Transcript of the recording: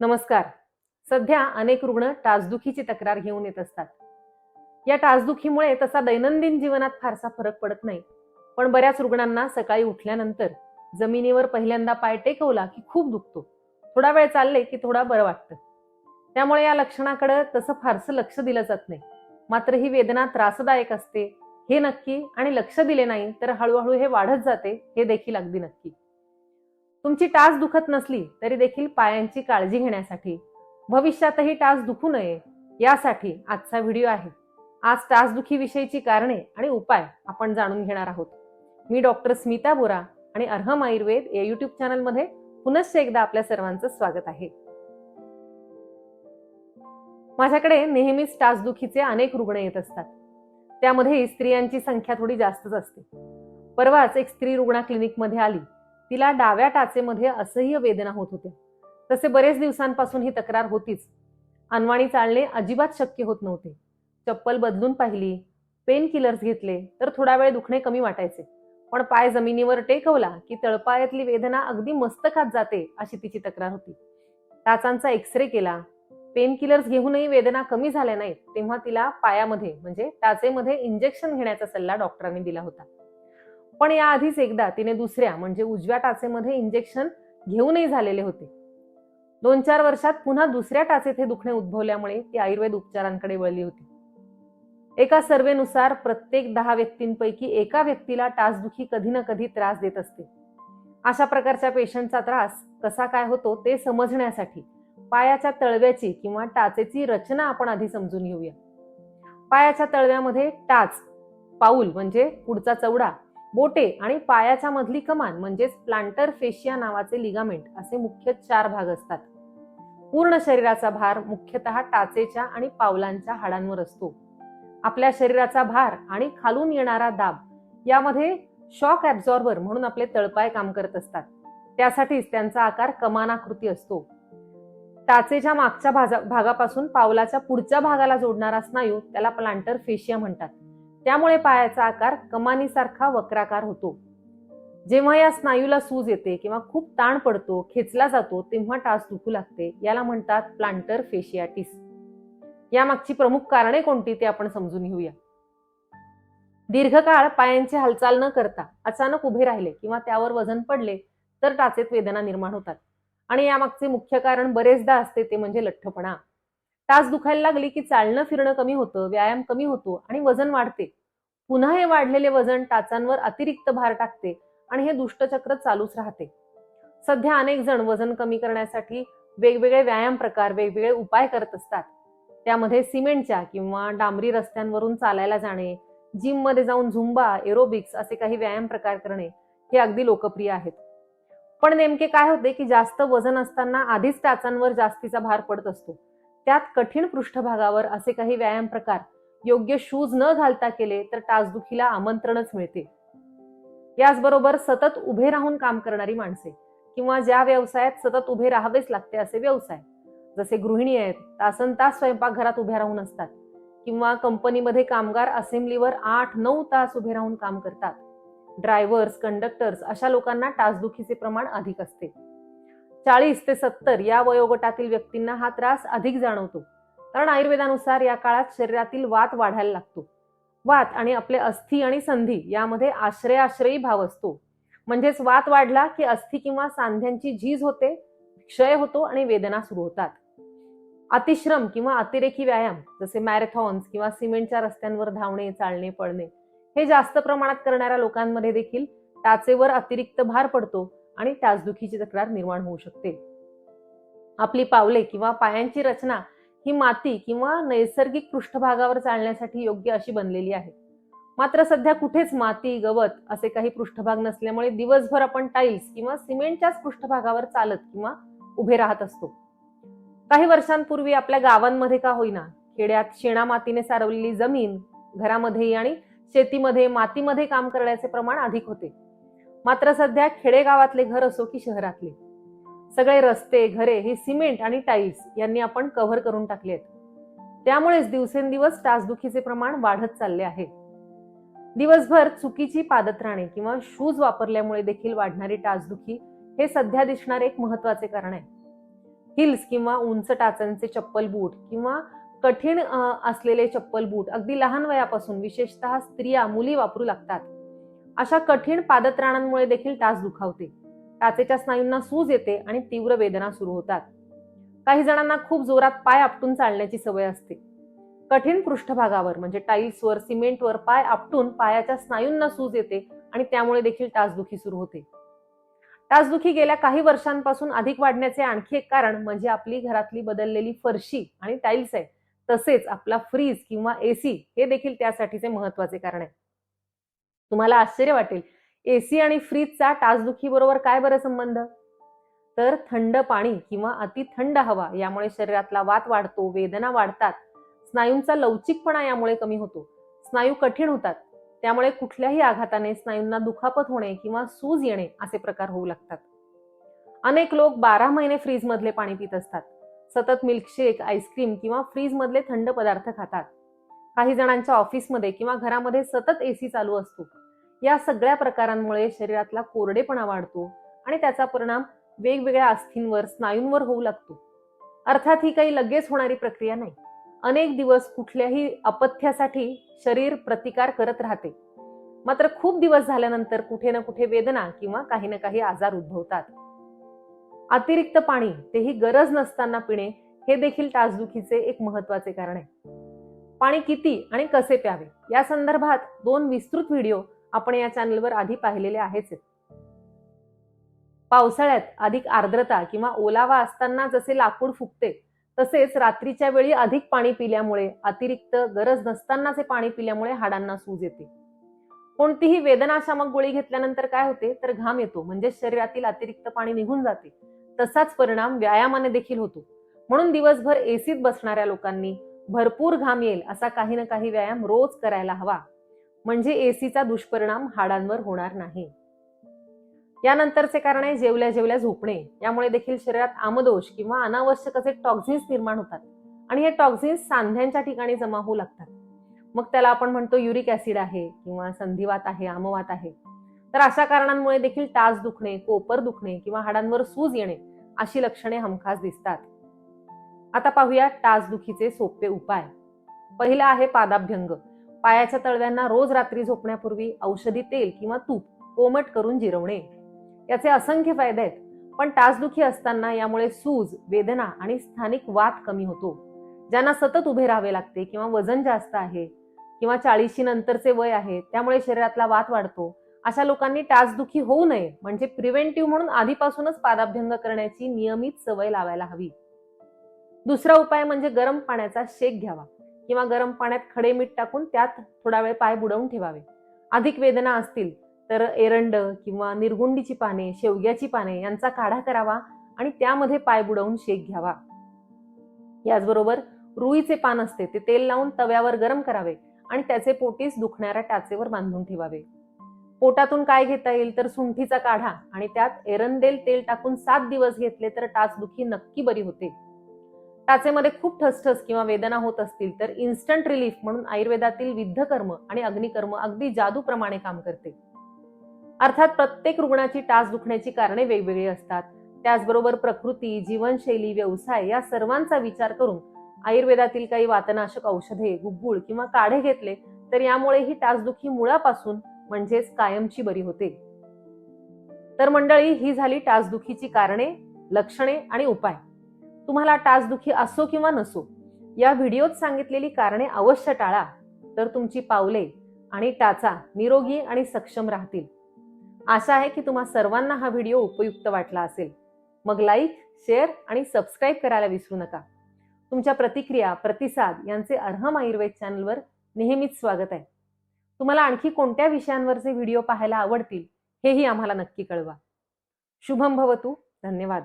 नमस्कार. सध्या अनेक रुग्ण टाचदुखीची तक्रार घेऊन येत असतात. या टाचदुखीमुळे तसा दैनंदिन जीवनात फारसा फरक पडत नाही. पण बऱ्याच रुग्णांना सकाळी उठल्यानंतर जमिनीवर पहिल्यांदा पाय टेकवला की खूप दुखतो. थोडा वेळ चालले की थोडा बरं वाटतं. त्यामुळे या लक्षणाकडे तसं फारसं लक्ष दिलं जात नाही. मात्र ही वेदना त्रासदायक असते. हे नक्की आणि लक्ष दिले नाही तर हळूहळू हे वाढत जाते हे देखील अगदी नक्की. तुमची टाच दुखत नसली तरी देखील पायांची काळजी घेण्यासाठी भविष्यातही टाच दुखू नये यासाठी आजचा व्हिडिओ आहे. आज टाचदुखीविषयीची कारणे आणि उपाय आपण जाणून घेणार आहोत. मी डॉक्टर स्मिता बोरा आणि अर्हम आयुर्वेद या युट्यूब चॅनलमध्ये पुनश्च एकदा आपल्या सर्वांचं स्वागत आहे. माझ्याकडे नेहमीच टाचदुखीचे अनेक रुग्ण येत असतात. त्यामध्ये स्त्रियांची संख्या थोडी जास्तच असते. परवाच एक स्त्री रुग्णा क्लिनिकमध्ये आली. तिला डाव्या टाचेमध्ये असह्य वेदना होत होत्या. तसे बरेच दिवसांपासून ही तक्रार होतीच. अनवाणी चालणे अजिबात शक्य होत नव्हते. चप्पल बदलून पाहिली पेन किलर्स घेतले तर थोडा वेळ दुखणे कमी वाटायचे. पण पाय जमिनीवर टेकवला की तळपायातली वेदना अगदी मस्तकात जाते अशी तिची तक्रार होती. टाचांचा एक्सरे केला. पेन किलर्स घेऊनही वेदना कमी झाल्या नाहीत तेव्हा तिला पायामध्ये म्हणजे टाचेमध्ये इंजेक्शन घेण्याचा सल्ला डॉक्टरांनी दिला होता. पण याआधीच एकदा तिने दुसऱ्या म्हणजे उजव्या टाचेमध्ये इंजेक्शन घेऊनही झालेले होते. दोन चार वर्षात पुन्हा दुसऱ्या टाचेत हे दुखणे उद्भवल्यामुळे ती आयुर्वेद उपचारांकडे वळली होती. एका सर्वेनुसार प्रत्येक दहा व्यक्तींपैकी एका व्यक्तीला टाचदुखी कधी ना कधी त्रास देत असते. अशा प्रकारच्या पेशंटचा त्रास कसा काय होतो ते समजण्यासाठी पायाच्या तळव्याची किंवा टाचेची रचना आपण आधी समजून घेऊया. पायाच्या तळव्यामध्ये टाच पाऊल म्हणजे पुढचा चवडा बोटे आणि पायाच्या मधली कमान म्हणजेच प्लांटर फेशिया नावाचे लिगामेंट असे मुख्य चार भाग असतात. पूर्ण शरीराचा भार मुख्यतः टाचेच्या आणि पावलांच्या हाडांवर असतो. आपल्या शरीराचा भार आणि खालून येणारा दाब यामध्ये शॉक ऍब्झॉर्बर म्हणून आपले तळपाय काम करत असतात. त्यासाठीच त्यांचा आकार कमानाकृती असतो. टाचेच्या मागच्या भाजा- भागापासून पावलाच्या पुढच्या भागाला जोडणारा स्नायू त्याला प्लांटर फेशिया म्हणतात. त्यामुळे पायाचा आकार कमानीसारखा वक्राकार होतो. जेव्हा या स्नायूला सूज येते किंवा खूप ताण पडतो खेचला जातो तेव्हा टाच दुखू लागते याला म्हणतात प्लांटर फेशियाटिस. यामागची प्रमुख कारणे कोणती ते आपण समजून घेऊया. दीर्घकाळ पायांची हालचाल न करता अचानक उभे राहिले किंवा त्यावर वजन पडले तर टाचेत वेदना निर्माण होतात. आणि यामागचे मुख्य कारण बरेचदा असते ते म्हणजे लठ्ठपणा. टाच दुखायला लागली की चालणं फिरणं कमी होतं व्यायाम कमी होतो आणि वजन वाढते. पुन्हा हे वाढलेले वजन टाचांवर अतिरिक्त भार टाकते आणि हे दुष्टचक्र चालूच राहते. सध्या अनेक जण वजन कमी करण्यासाठी वेगवेगळे व्यायाम प्रकार वेगवेगळे उपाय करत असतात. त्यामध्ये सिमेंटच्या किंवा डांबरी रस्त्यांवरून चालायला जाणे जिममध्ये जाऊन झुंबा एरोबिक्स असे काही व्यायाम प्रकार करणे हे अगदी लोकप्रिय आहेत. पण नेमके काय होते की जास्त वजन असताना आधीच टाचांवर जास्तीचा भार पडत असतो. त्यात कठीण पृष्ठभागावर असे काही व्यायाम प्रकार योग्य शूज न घालता केले तर टाचदुखीला आमंत्रणच मिळते. याचबरोबर सतत उभे राहून काम करणारी माणसे किंवा ज्या व्यवसायात सतत उभे राहावेच लागते असे व्यवसाय जसे गृहिणी आहेत तासन तास स्वयंपाकघरात उभ्या राहून असतात किंवा कंपनीमध्ये कामगार असेंब्लीवर आठ नऊ तास उभे राहून काम करतात. ड्रायव्हर्स कंडक्टर्स अशा लोकांना टाचदुखीचे प्रमाण अधिक असते. चाळीस ते सत्तर या वयोगटातील व्यक्तींना हा त्रास अधिक जाणवतो. कारण आयुर्वेदानुसार या काळात शरीरातील वात वाढायला लागतो. वात आणि आपले अस्थि आणि संधी यामध्ये आश्रय आश्रयी भाव असतो. म्हणजेच वात वाढला की अस्थि किंवा सांध्यांची झीज होते क्षय होतो आणि वेदना सुरू होतात. अतिश्रम किंवा अतिरेकी व्यायाम जसे मॅरेथॉन्स किंवा सिमेंटच्या रस्त्यांवर धावणे चालणे पळणे हे जास्त प्रमाणात करणाऱ्या लोकांमध्ये देखील टाचेवर अतिरिक्त भार पडतो. आणि टाचदुखीची तक्रार निर्माण होऊ शकते. आपली पावले किंवा पायांची रचना ही माती किंवा नैसर्गिक पृष्ठभागावर चालण्यासाठी योग्य अशी बनलेली आहे. मात्र सध्या कुठेच माती गवत असे काही पृष्ठभाग नसल्यामुळे दिवसभर आपण टाईल्स किंवा सिमेंटच्याच पृष्ठभागावर चालत किंवा उभे राहत असतो. काही वर्षांपूर्वी आपल्या गावांमध्ये का होईना खेड्यात शेणा मातीने सारवलेली जमीन घरामध्ये आणि शेतीमध्ये मातीमध्ये काम करण्याचे प्रमाण अधिक होते. मात्र सध्या खेडेगावातले घर असो की शहरातले. सगळे रस्ते घरे हे सिमेंट आणि टाईल्स यांनी आपण कव्हर करून टाकले आहेत. त्यामुळेच दिवसेंदिवस टाचदुखीचे प्रमाण वाढत चालले आहे. दिवसभर चुकीची पादत्राणे किंवा शूज वापरल्यामुळे देखील वाढणारी टाचदुखी हे सध्या दिसणारे एक महत्त्वाचे कारण आहे. हिल्स किंवा उंच टाचांचे चप्पल बूट किंवा कठीण असलेले चप्पल बूट अगदी लहान वयापासून विशेषतः स्त्रिया मुली वापरू लागतात. अशा कठीण पादत्राणांमुळे देखील टाच दुखावते. टाचेच्या स्नायूंना सूज येते आणि तीव्र वेदना सुरू होतात. काही जणांना खूप जोरात पाय आपटून चालण्याची सवय असते. कठीण पृष्ठभागावर म्हणजे टाईल्सवर सिमेंटवर पाय आपटून पायाच्या स्नायूंना सूज येते आणि त्यामुळे देखील टाचदुखी सुरू होते. टाचदुखी गेल्या काही वर्षांपासून अधिक वाढण्याचे आणखी एक कारण म्हणजे आपली घरातली बदललेली फरशी आणि टाईल्स आहे. तसेच आपला फ्रीज किंवा एसी हे देखील त्यासाठीचे महत्त्वाचे कारण आहे. तुम्हाला आश्चर्य वाटेल. एसी आणि फ्रीजचा टाचदुखी बरोबर काय बरं संबंध? तर थंड पाणी किंवा अति थंड हवा यामुळे शरीरातला वात वाढतो वेदना वाढतात. स्नायूंचा लवचिकपणा यामुळे कमी होतो. स्नायू कठीण होतात. त्यामुळे कुठल्याही आघाताने स्नायूंना दुखापत होणे किंवा सूज येणे असे प्रकार होऊ लागतात. अनेक लोक बारा महिने फ्रीजमधले पाणी पित असतात. सतत मिल्कशेक आईस्क्रीम किंवा फ्रीजमधले थंड पदार्थ खातात. काही जणांच्या ऑफिसमध्ये किंवा घरामध्ये सतत एसी चालू असतो. या सगळ्या प्रकारांमुळे शरीरातला कोरडेपणा वाढतो आणि त्याचा परिणाम वेगवेगळ्या अस्थींवर स्नायूंवर होऊ लागतो. अर्थात ही काही लगेच होणारी प्रक्रिया नाही. अनेक दिवस कुठल्याही अपथ्यासाठी शरीर प्रतिकार करत राहते. मात्र खूप दिवस झाल्यानंतर कुठे ना कुठे वेदना किंवा काही ना काही आजार उद्भवतात. अतिरिक्त पाणी तेही गरज नसताना पिणे हे देखील तासदुखीचे एक महत्त्वाचे कारण आहे. पाणी किती आणि कसे प्यावे? या संदर्भात दोन विस्तृत व्हिडिओ आपण या चॅनलवर आधी पाहिलेले आहेच. पावसाळ्यात अधिक आर्द्रता किंवा ओलावा असताना जसे लाकूड फुगते तसेच रात्रीच्या वेळी अधिक पाणी पिल्यामुळे अतिरिक्त गरज नसतानाचे पाणी पिल्यामुळे हाडांना सूज येते. कोणतीही वेदनाशामक गोळी घेतल्यानंतर काय होते? तर घाम येतो म्हणजे शरीरातील अतिरिक्त पाणी निघून जाते. तसाच परिणाम व्यायामाने देखील होतो. म्हणून दिवसभर एसीत बसणाऱ्या लोकांनी भरपूर घाम येईल असा काही ना काही व्यायाम रोज करायला हवा. म्हणजे एसीचा दुष्परिणाम हाडांवर होणार नाही. यानंतरचे कारण आहे जेवल्या जेवल्या झोपणे. यामुळे देखील शरीरात आमदोष किंवा अनावश्यक असे टॉक्झिन्स निर्माण होतात आणि हे टॉक्झिन्स सांध्यांच्या ठिकाणी जमा होऊ लागतात. मग त्याला आपण म्हणतो युरिक ऍसिड आहे किंवा संधिवात आहे आमवात आहे. तर अशा कारणांमुळे देखील टाच दुखणे कोपर दुखणे किंवा हाडांवर सूज येणे अशी लक्षणे हमखास दिसतात. आता पाहूया टाचदुखीचे सोपे उपाय. पहिला आहे पादाभ्यंग. पायाच्या तळव्यांना रोज रात्री झोपण्यापूर्वी औषधी तेल किंवा तूप कोमट करून जिरवणे. याचे असंख्य फायदे आहेत पण टाचदुखी असताना यामुळे सूज वेदना आणि स्थानिक वात कमी होतो. ज्यांना सतत उभे राहावे लागते किंवा वजन जास्त आहे किंवा चाळीशी नंतरचे वय आहे त्यामुळे शरीरातला वात वाढतो. अशा लोकांनी टाचदुखी होऊ नये म्हणजे प्रिव्हेंटिव्ह म्हणून आधीपासूनच पादाभ्यंग करण्याची नियमित सवय लावायला हवी. दुसरा उपाय म्हणजे गरम पाण्याचा शेक घ्यावा किंवा गरम पाण्यात खडे मीठ टाकून त्यात थोडा वेळ पाय बुडवून ठेवावे. अधिक वेदना असतील तर एरंड किंवा निरगुंडीची पाने शेवग्याची पाने यांचा काढा करावा आणि त्यामध्ये पाय बुडवून शेक घ्यावा. याचबरोबर रुईचे पान असते ते तेल लावून तव्यावर गरम करावे आणि त्याचे पोटीस दुखणाऱ्या टाचेवर बांधून ठेवावे. पोटातून काय घेता येईल तर सुंठीचा काढा आणि त्यात एरंदेल तेल टाकून सात दिवस घेतले तर टाचदुखी नक्की बरी होते. टाचेमध्ये खूप ठसठस किंवा वेदना होत असतील तर इन्स्टंट रिलीफ म्हणून आयुर्वेदातील विद्धकर्म आणि अग्निकर्म अगदी जादूप्रमाणे काम करते. अर्थात प्रत्येक रुग्णाची टाच दुखण्याची कारणे वेगवेगळी असतात. त्याचबरोबर प्रकृती जीवनशैली व्यवसाय या सर्वांचा विचार करून आयुर्वेदातील काही वातनाशक औषधे गुग्गुळ किंवा काढे घेतले तर यामुळे ही टाचदुखी मुळापासून म्हणजेच कायमची बरी होते. तर मंडळी ही झाली टाचदुखीची कारणे लक्षणे आणि उपाय. तुम्हाला टाचदुखी असो किंवा नसो या व्हिडिओत सांगितलेली कारणे अवश्य टाळा तर तुमची पावले आणि टाचा निरोगी आणि सक्षम राहतील. आशा आहे की तुम्हा सर्वांना हा व्हिडिओ उपयुक्त वाटला असेल. मग लाईक शेअर आणि सबस्क्राईब करायला विसरू नका. तुमच्या प्रतिक्रिया प्रतिसाद यांचे अर्हम आयुर्वेद चॅनलवर नेहमीच स्वागत आहे. तुम्हाला आणखी कोणत्या विषयांवरचे व्हिडिओ पाहायला आवडतील हेही आम्हाला नक्की कळवा. शुभम भवतू धन्यवाद.